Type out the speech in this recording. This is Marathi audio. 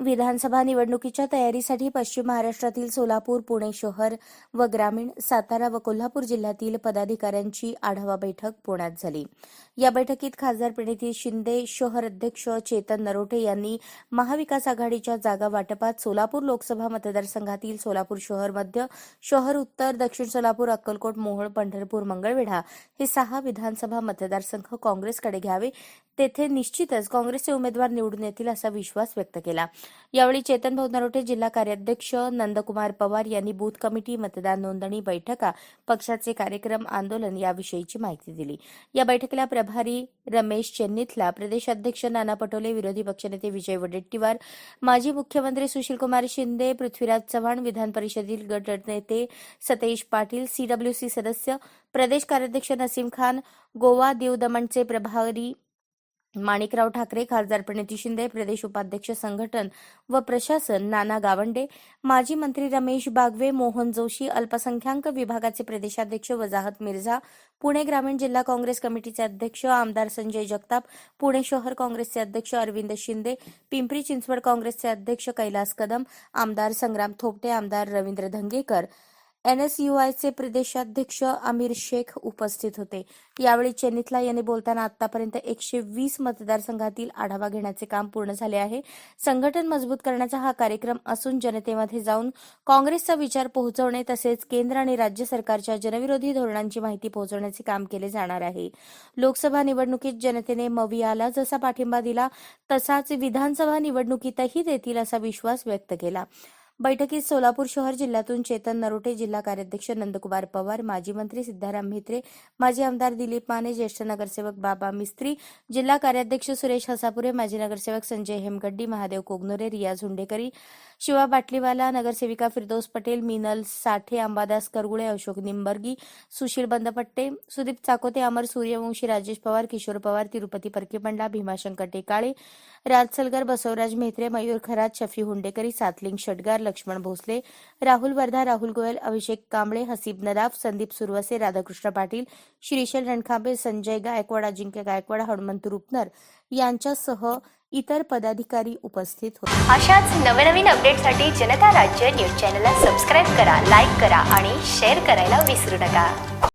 विधानसभा निवडणुकीच्या तयारीसाठी पश्चिम महाराष्ट्रातील सोलापूर पुणे शहर व ग्रामीण सातारा व कोल्हापूर जिल्ह्यातील पदाधिकाऱ्यांची आढावा बैठक पुण्यात झाली. या बैठकीत खासदार प्रणिती शिंदे शहर अध्यक्ष चेतन नरोटे यांनी महाविकास आघाडीच्या जागा वाटपात सोलापूर लोकसभा मतदारसंघातील सोलापूर शहर मध्य शहर उत्तर दक्षिण सोलापूर अक्कलकोट मोहोळ पंढरपूर मंगळवेढा हे सहा विधानसभा मतदारसंघ काँग्रेसकडे घ्यावे. तेथे निश्चितच काँग्रेसचे उमेदवार निवडून येतील असा विश्वास व्यक्त केला. यावेळी चेतन भाऊ नरोटे जिल्हा कार्याध्यक्ष नंदकुमार पवार यांनी बूथ कमिटी मतदान नोंदणी बैठका पक्षाचे कार्यक्रम आंदोलन याविषयीची माहिती दिली. या बैठकीला प्रभारी रमेश चेन्नीथला प्रदेशाध्यक्ष नाना पटोले विरोधी पक्षनेते विजय वडेट्टीवार माजी मुख्यमंत्री सुशीलकुमार शिंदे पृथ्वीराज चव्हाण विधान परिषदेतील गटनेते सतेज पाटील सीडब्ल्यूसी सदस्य प्रदेश कार्याध्यक्ष नसीम खान गोवा दीव दमणचे प्रभारी माणिकराव ठाकरे खासदार प्रणिती शिंदे प्रदेश उपाध्यक्ष संघटन व प्रशासन नाना गावंडे माजी मंत्री रमेश बागवे मोहन जोशी अल्पसंख्याक विभागाचे प्रदेशाध्यक्ष वजाहत मिर्झा पुणे ग्रामीण जिल्हा काँग्रेस कमिटीचे अध्यक्ष आमदार संजय जगताप पुणे शहर काँग्रेसचे अध्यक्ष अरविंद शिंदे पिंपरी चिंचवड काँग्रेसचे अध्यक्ष कैलास कदम आमदार संग्राम थोपटे आमदार रवींद्र धंगेकर एनएसयूआयचे प्रदेशाध्यक्ष आमिर शेख उपस्थित होते. यावेळी चेन्नीतला यांनी बोलताना आतापर्यंत एकशे वीस मतदारसंघातील आढावा घेण्याचे काम पूर्ण झाले आहे. संघटन मजबूत करण्याचा हा कार्यक्रम असून जनतेमध्ये जाऊन काँग्रेसचा विचार पोहोचवणे तसेच केंद्र आणि राज्य सरकारच्या जनविरोधी धोरणांची माहिती पोहोचवण्याचे काम केले जाणार आहे. लोकसभा निवडणुकीत जनतेने मवियाला जसा पाठिंबा दिला तसाच विधानसभा निवडणुकीतही देतील असा विश्वास व्यक्त केला. बैठकीत सोलापूर शहर जिल्ह्यातून चेतन नरोटे जिल्हा कार्याध्यक्ष नंदकुमार पवार माजी मंत्री सिद्धाराम म्हेत्रे माजी आमदार दिलीप माने ज्येष्ठ नगरसेवक बाबा मिस्त्री जिल्हा कार्याध्यक्ष सुरेश हसापुरे माजी नगरसेवक संजय हेमगड्डी महादेव कोगनोरे रियाज हुंडेकरी शिवा बाटलीवाला नगरसेविका फिरदौस पटेल मिनल साठे अंबादास करगुळे अशोक निंबर्गी सुशील बंदपट्टे सुदीप चाकोते अमर सूर्यवंशी राजेश पवार किशोर पवार तिरुपती परकीपंडा भीमाशंकर टेकाळे राज सलगर बसवराज म्हेत्रे मयूर खरात शफी हुंडेकरी सातलिंग षटगार लक्ष्मण भोसले राहुल वर्धा राहुल गोयल अभिषेक कांबळे हसीब नदाफ संदीप सुरवसे राधाकृष्ण पाटील श्रीशैल रणखांबे संजय गायकवाड अजिंक्य गायकवाड हनुमंत रुपनर यांच्यासह इतर पदाधिकारी उपस्थित होते. अशाच नवनवीन अपडेटसाठी जनता राज्य न्यूज चॅनलला सबस्क्राईब करा लाईक करा आणि शेअर करायला विसरू नका.